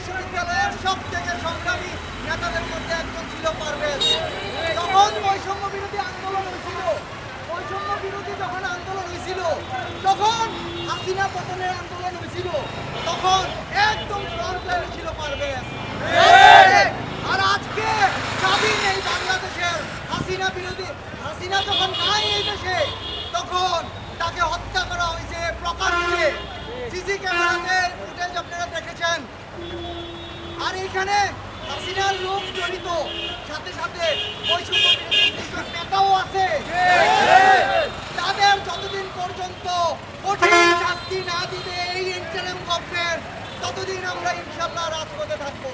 বিশ্ববিদ্যালয়ের সব থেকে সংগ্রামী নেতাদের মধ্যে একজন ছিল পারভেজ। যখন বৈষম্য বিরোধী আন্দোলন হয়েছিল, বৈষম্য বিরোধী যখন আন্দোলন হয়েছিল তখন হাসিনা পতনের আন্দোলন হয়েছিল, তখন একদম ফ্রন্ট লাইনে ছিল পারভেজ। আর আজকে স্বাধীন এই বাংলাদেশের হাসিনা বিরোধী হাসিনা যখন নাই এই দেশে, তখন তাকে হত্যা করা হয়েছে প্রকাশ্যে। আর এখানে হাসিনার লোক জড়িত। সাথে সাথে নেতাও আছে। তাদের যতদিন পর্যন্ত কঠিন শাস্তি না দিতে এই ইন্টারিম গভর্নমেন্ট ততদিন আমরা ইনশাল্লাহ রাজপথে থাকব।